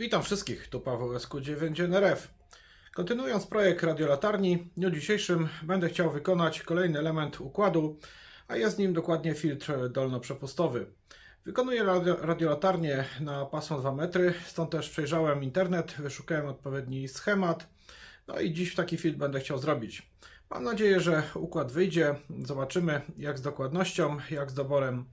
Witam wszystkich, tu Paweł SQ9NRF. Kontynuując projekt radiolatarni, w dniu dzisiejszym będę chciał wykonać kolejny element układu, a jest nim dokładnie filtr dolnoprzepustowy. Wykonuję radio, radiolatarnię na pasmo 2 metry, stąd też przejrzałem internet, wyszukałem odpowiedni schemat, no i dziś taki filtr będę chciał zrobić. Mam nadzieję, że układ wyjdzie, zobaczymy jak z dokładnością, jak z doborem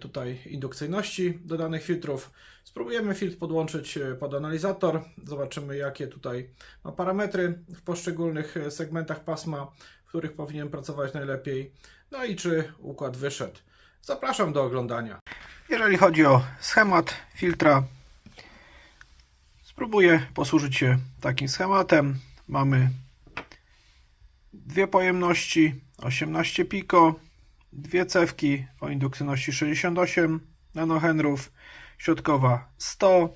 tutaj indukcyjności do danych filtrów. Spróbujemy filtr podłączyć e, pod analizator, zobaczymy jakie tutaj ma parametry w poszczególnych e, segmentach pasma, w których powinien pracować najlepiej, no i czy układ wyszedł. Zapraszam do oglądania. Jeżeli chodzi o schemat filtra, spróbuję posłużyć się takim schematem. Mamy dwie pojemności 18 piko, dwie cewki o indukcyjności 68 nanohenrów, środkowa 100.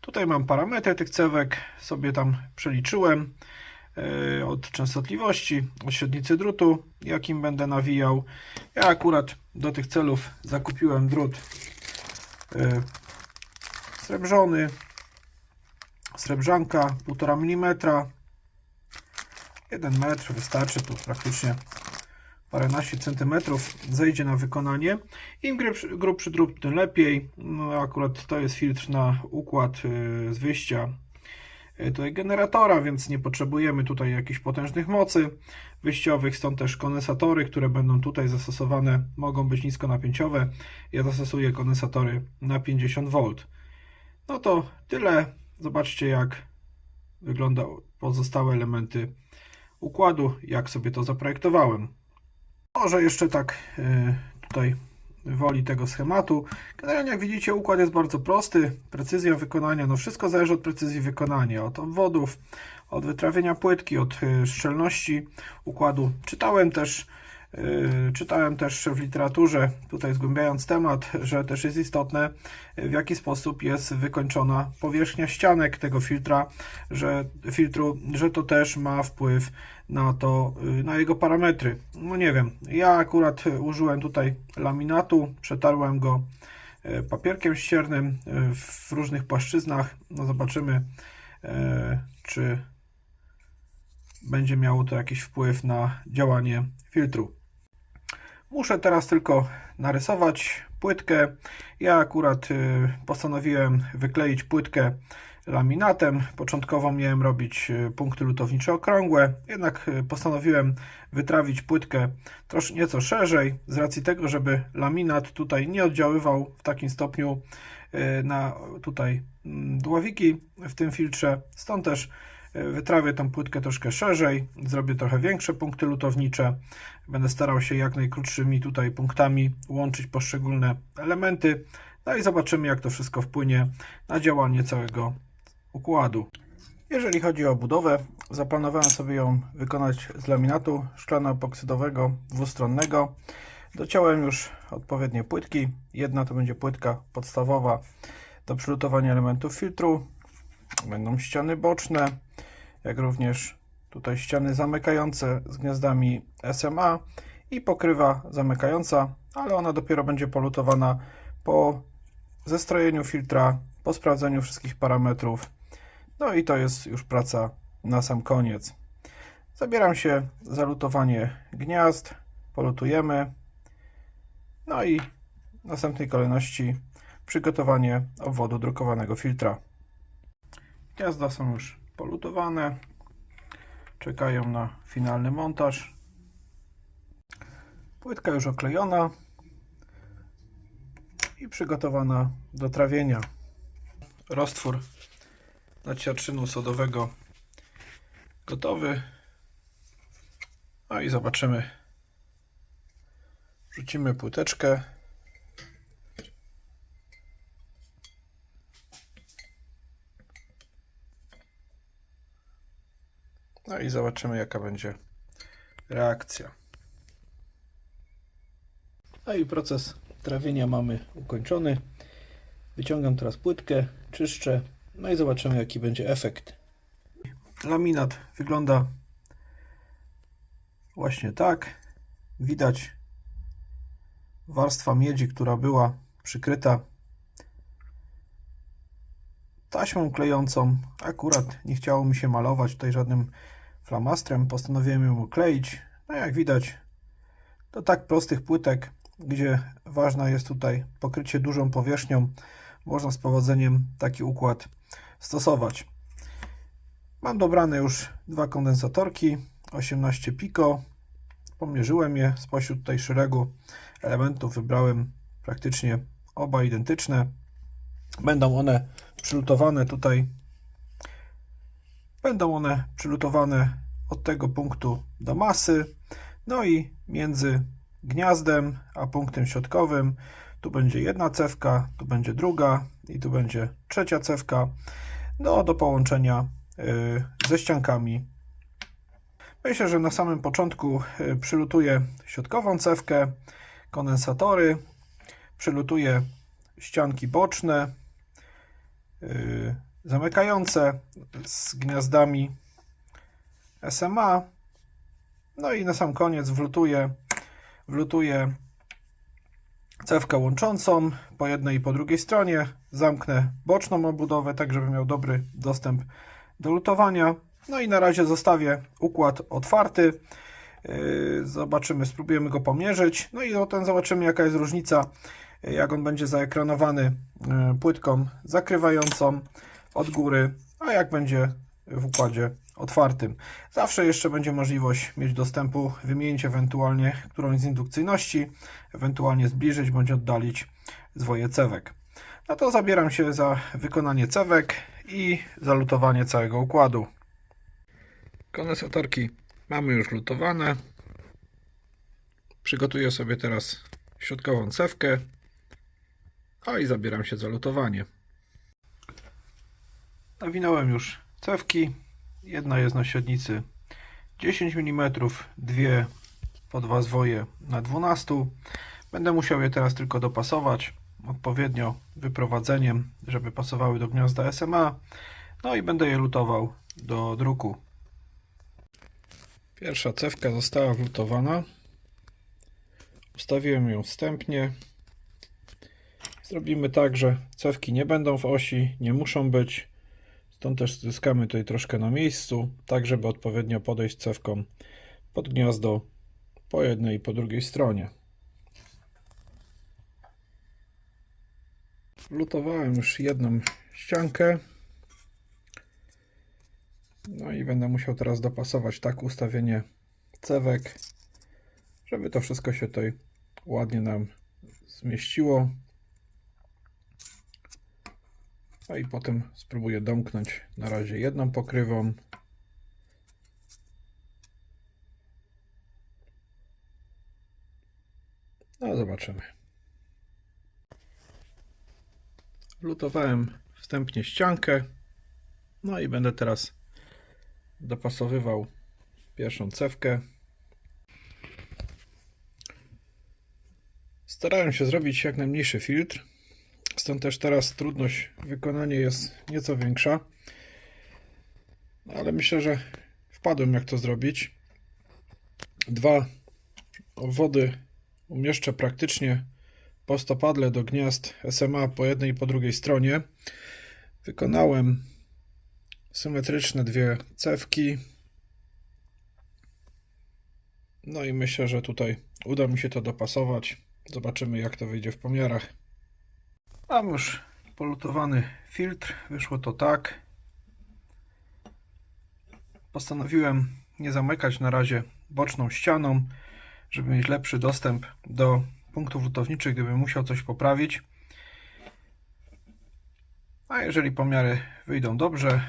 Tutaj mam parametry tych cewek, sobie tam przeliczyłem yy, od częstotliwości, od średnicy drutu, jakim będę nawijał. Ja akurat do tych celów zakupiłem drut yy, srebrzony, srebrzanka 1,5 mm 1 metr wystarczy tu praktycznie paręnaście centymetrów zejdzie na wykonanie. Im grubszy, grubszy drut, tym lepiej. No, akurat to jest filtr na układ y, z wyjścia y, tutaj generatora, więc nie potrzebujemy tutaj jakichś potężnych mocy wyjściowych, stąd też kondensatory, które będą tutaj zastosowane, mogą być niskonapięciowe. Ja zastosuję kondensatory na 50 V. No to tyle. Zobaczcie jak wygląda pozostałe elementy układu, jak sobie to zaprojektowałem. Może jeszcze tak y, tutaj woli tego schematu. Generalnie jak widzicie układ jest bardzo prosty, precyzja wykonania, no wszystko zależy od precyzji wykonania, od obwodów, od wytrawienia płytki, od y, szczelności układu. Czytałem też Czytałem też w literaturze, tutaj zgłębiając temat, że też jest istotne, w jaki sposób jest wykończona powierzchnia ścianek tego filtra, że filtru, że to też ma wpływ na to, yy, na jego parametry. No nie wiem, ja akurat użyłem tutaj laminatu, przetarłem go yy, papierkiem ściernym w różnych płaszczyznach. No zobaczymy, czy będzie miało to jakiś wpływ na działanie filtru. Muszę teraz tylko narysować płytkę. Ja akurat y, postanowiłem wykleić płytkę laminatem. Początkowo miałem robić y, punkty lutownicze okrągłe, jednak y, postanowiłem wytrawić płytkę troszkę nieco szerzej, z racji tego, żeby laminat tutaj nie oddziaływał w takim stopniu na tutaj mm, dławiki w tym filtrze. Stąd też Wytrawię tą płytkę troszkę szerzej, zrobię trochę większe punkty lutownicze. Będę starał się jak najkrótszymi tutaj punktami łączyć poszczególne elementy. No i zobaczymy jak to wszystko wpłynie na działanie całego układu. Jeżeli chodzi o budowę, zaplanowałem sobie ją wykonać z laminatu szklano-epoksydowego dwustronnego. Dociąłem już odpowiednie płytki. Jedna to będzie płytka podstawowa do przylutowania elementów filtru. Będą ściany boczne, jak również tutaj ściany zamykające z gniazdami SMA i pokrywa zamykająca, ale ona dopiero będzie polutowana po zestrojeniu filtra, po sprawdzeniu wszystkich parametrów. No i to jest już praca na sam koniec. Zabieram się za lutowanie gniazd, polutujemy. No i w następnej kolejności przygotowanie obwodu drukowanego filtra. Gniazda są już polutowane. Czekają na finalny montaż. Płytka już oklejona i przygotowana do trawienia. Roztwór nadsiarczynu sodowego gotowy. No i zobaczymy. Rzucimy płyteczkę. No i zobaczymy jaka będzie reakcja. No i proces trawienia mamy ukończony. Wyciągam teraz płytkę, czyszczę, no i zobaczymy jaki będzie efekt. Laminat wygląda właśnie tak. Widać warstwa miedzi, która była przykryta taśmą klejącą. Akurat nie chciało mi się malować tutaj żadnym flamastrem. Postanowiłem ją ukleić. No jak widać, do tak prostych płytek, gdzie ważna jest tutaj pokrycie dużą powierzchnią, można z powodzeniem taki układ stosować. Mam dobrane już dwa kondensatorki 18 piko. Pomierzyłem je spośród tutaj szeregu elementów. Wybrałem praktycznie oba identyczne. Będą one przylutowane tutaj. Będą one przylutowane od tego punktu do masy. No i między gniazdem a punktem środkowym tu będzie jedna cewka, tu będzie druga i tu będzie trzecia cewka. No do połączenia y, ze ściankami. Myślę, że na samym początku y, przylutuję środkową cewkę, kondensatory, przylutuję ścianki boczne, zamykające z gniazdami SMA. No i na sam koniec wlutuję, wlutuję cewkę łączącą po jednej i po drugiej stronie. Zamknę boczną obudowę, tak żeby miał dobry dostęp do lutowania. No i na razie zostawię układ otwarty. Yy, Zobaczymy, spróbujemy go pomierzyć. No i potem zobaczymy, jaka jest różnica, jak on będzie zaekranowany yy, płytką zakrywającą od góry, a jak będzie w układzie otwartym. Zawsze jeszcze będzie możliwość mieć dostępu, wymienić ewentualnie którąś z indukcyjności, ewentualnie zbliżyć bądź oddalić zwoje cewek. No to zabieram się za wykonanie cewek i zalutowanie całego układu. Kondensatorki mamy już lutowane. Przygotuję sobie teraz środkową cewkę, a i zabieram się za lutowanie. Nawinąłem już cewki. Jedna jest na średnicy 10 mm, dwie po dwa zwoje na 12. Będę musiał je teraz tylko dopasować odpowiednio wyprowadzeniem, żeby pasowały do gniazda SMA. No i będę je lutował do druku. Pierwsza cewka została wlutowana. Ustawiłem ją wstępnie. Zrobimy tak, że cewki nie będą w osi, nie muszą być. Stąd też zyskamy tutaj troszkę na miejscu, tak żeby odpowiednio podejść cewką pod gniazdo po jednej i po drugiej stronie. Lutowałem już jedną ściankę. No i będę musiał teraz dopasować tak ustawienie cewek, żeby to wszystko się tutaj ładnie nam zmieściło. No i potem spróbuję domknąć na razie jedną pokrywą. No zobaczymy. Lutowałem wstępnie ściankę. No i będę teraz dopasowywał pierwszą cewkę. Starałem się zrobić jak najmniejszy filtr. Stąd też teraz trudność wykonania jest nieco większa. Ale myślę, że wpadłem jak to zrobić. Dwa wody umieszczę praktycznie po stopadle do gniazd SMA po jednej i po drugiej stronie. Wykonałem symetryczne dwie cewki. No i myślę, że tutaj uda mi się to dopasować. Zobaczymy jak to wyjdzie w pomiarach. Mam już polutowany filtr. Wyszło to tak. Postanowiłem nie zamykać na razie boczną ścianą, żeby mieć lepszy dostęp do punktów lutowniczych, gdybym musiał coś poprawić. A jeżeli pomiary wyjdą dobrze,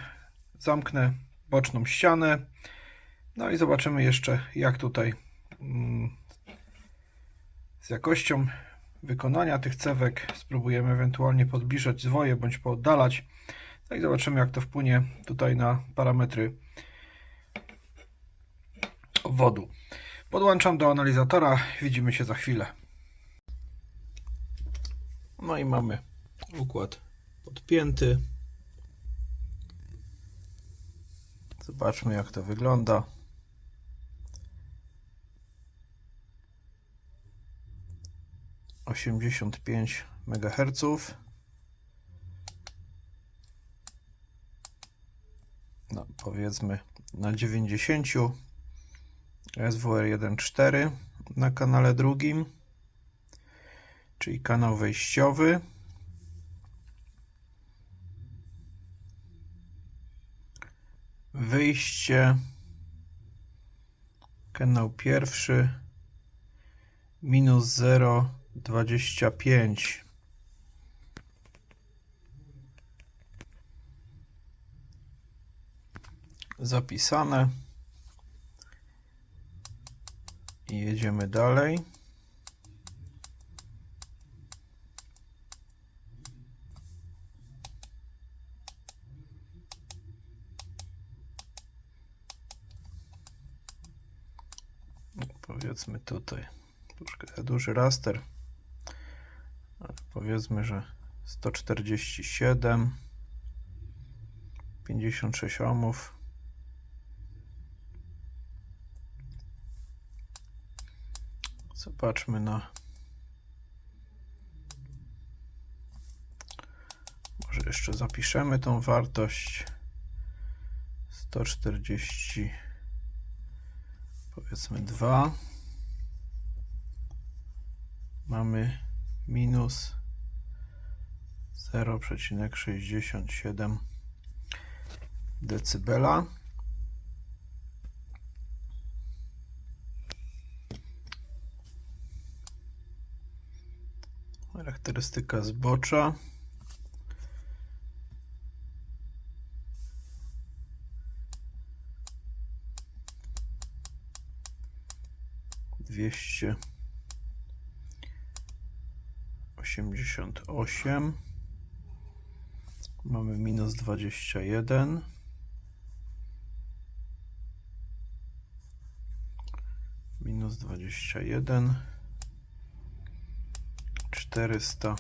zamknę boczną ścianę. No i zobaczymy jeszcze, jak tutaj mm, z jakością wykonania tych cewek. Spróbujemy ewentualnie podbliżać zwoje bądź pooddalać. No i zobaczymy, jak to wpłynie tutaj na parametry obwodu. Podłączam do analizatora. Widzimy się za chwilę. No i mamy układ podpięty. Zobaczmy jak to wygląda. Osiemdziesiąt pięć MHz. no, powiedzmy na 90 SWR 1.4 na kanale drugim czyli kanał wejściowy wyjście kanał pierwszy minus 0,25 zapisane. I jedziemy dalej. Powiedzmy tutaj troszkę duży raster powiedzmy, że 147 56 ohmów zobaczmy na może jeszcze zapiszemy tą wartość. 140 powiedzmy 2 mamy minus 0,67 decybela. Charakterystyka zbocza. dwieście osiemdziesiąt osiem mamy minus dwadzieścia jeden. Minus dwadzieścia jeden. Czterysta.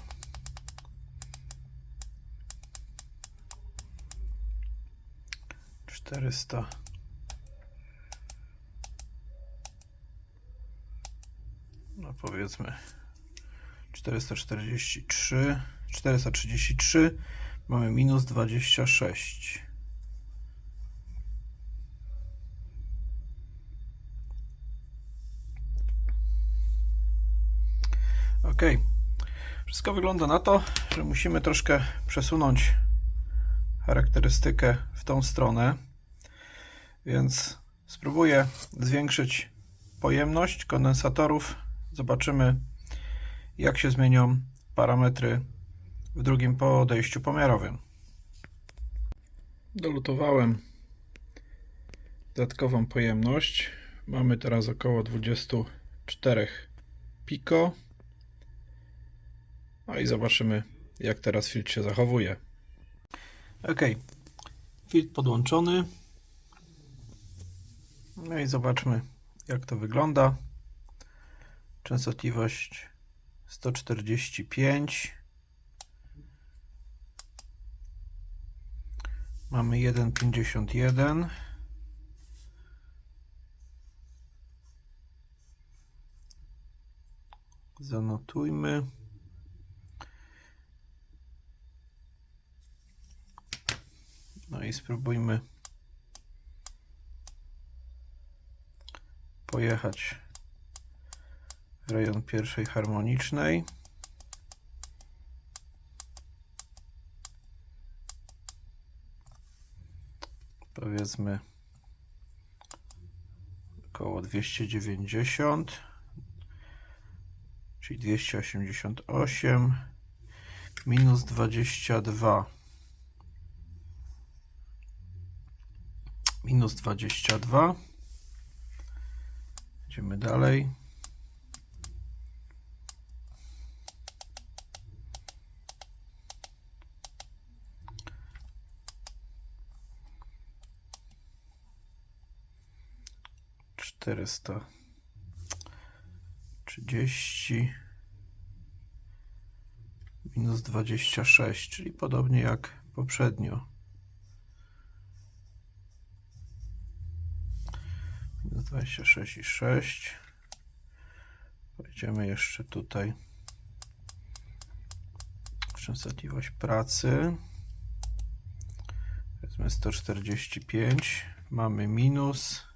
Czterysta. No powiedzmy. 443 433 mamy minus 26 ok wszystko wygląda na to, że musimy troszkę przesunąć charakterystykę w tą stronę więc spróbuję zwiększyć pojemność kondensatorów. Zobaczymy jak się zmienią parametry w drugim podejściu pomiarowym. Dolutowałem dodatkową pojemność. Mamy teraz około 24 piko. No i zobaczymy jak teraz filtr się zachowuje. Ok, filtr podłączony. No i zobaczmy jak to wygląda. Częstotliwość 145 mamy 1,51 zanotujmy no i spróbujmy pojechać rejon pierwszej harmonicznej. Powiedzmy około 290 czyli 288 minus 22 minus 22 idziemy dalej czterysta trzydzieści minus dwadzieścia sześć, czyli podobnie jak poprzednio. Minus dwadzieścia sześć i sześć. Pojedziemy jeszcze tutaj częstotliwość pracy. Mamy 145, mamy minus,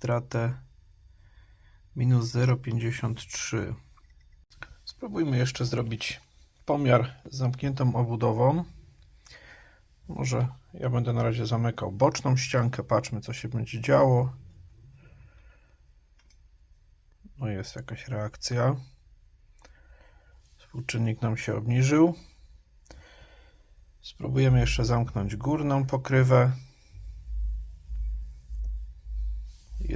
stratę minus 0,53. Spróbujmy jeszcze zrobić pomiar z zamkniętą obudową. Może ja będę na razie zamykał boczną ściankę, patrzmy co się będzie działo. No jest jakaś reakcja. Współczynnik nam się obniżył. Spróbujemy jeszcze zamknąć górną pokrywę.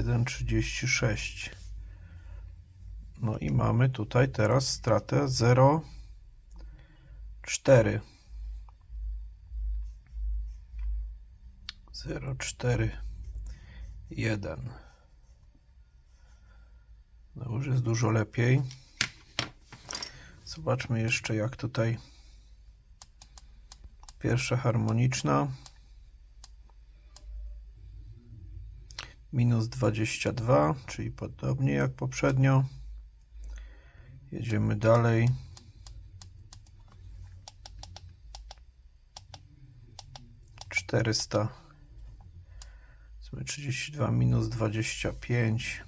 1,36. No i mamy tutaj teraz stratę 0,4. 0,41. No już jest dużo lepiej. Zobaczmy jeszcze jak tutaj pierwsza harmoniczna. Minus 22, czyli podobnie jak poprzednio. Jedziemy dalej. Czterysta. 32 minus 25.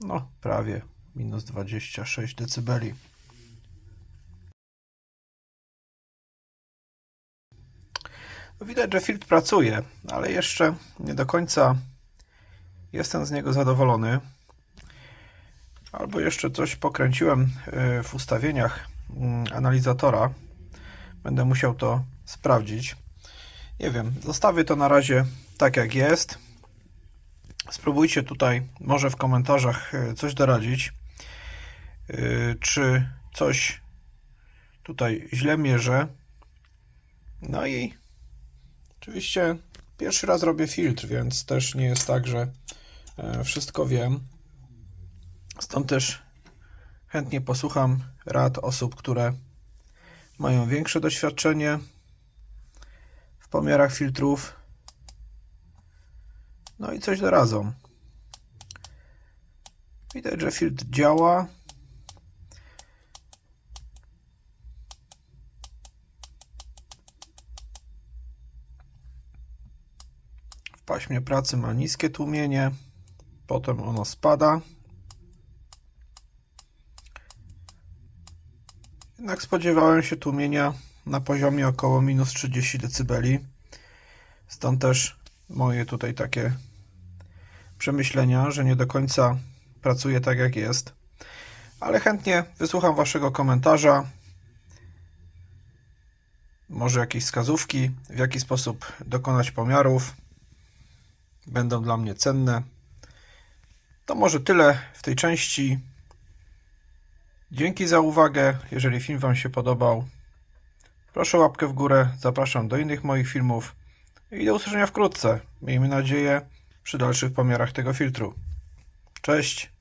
No, prawie minus 26 decybeli. Widać, że filtr pracuje, ale jeszcze nie do końca jestem z niego zadowolony. Albo jeszcze coś pokręciłem e, w ustawieniach mm, analizatora. Będę musiał to sprawdzić. Nie wiem, zostawię to na razie tak jak jest. Spróbujcie tutaj może w komentarzach e, coś doradzić. E, czy coś tutaj źle mierzę. No i oczywiście pierwszy raz robię filtr, więc też nie jest tak, że wszystko wiem. Stąd też chętnie posłucham rad osób, które mają większe doświadczenie w pomiarach filtrów. No i coś doradzą. Widać, że filtr działa. W paśmie pracy ma niskie tłumienie, potem ono spada. Jednak spodziewałem się tłumienia na poziomie około minus 30 dB. Stąd też moje tutaj takie przemyślenia, że nie do końca pracuje tak jak jest. Ale chętnie wysłucham Waszego komentarza. Może jakieś wskazówki, w jaki sposób dokonać pomiarów. Będą dla mnie cenne. To może tyle w tej części. Dzięki za uwagę. Jeżeli film Wam się podobał, proszę łapkę w górę. Zapraszam do innych moich filmów i do usłyszenia wkrótce. Miejmy nadzieję przy dalszych pomiarach tego filtru. Cześć!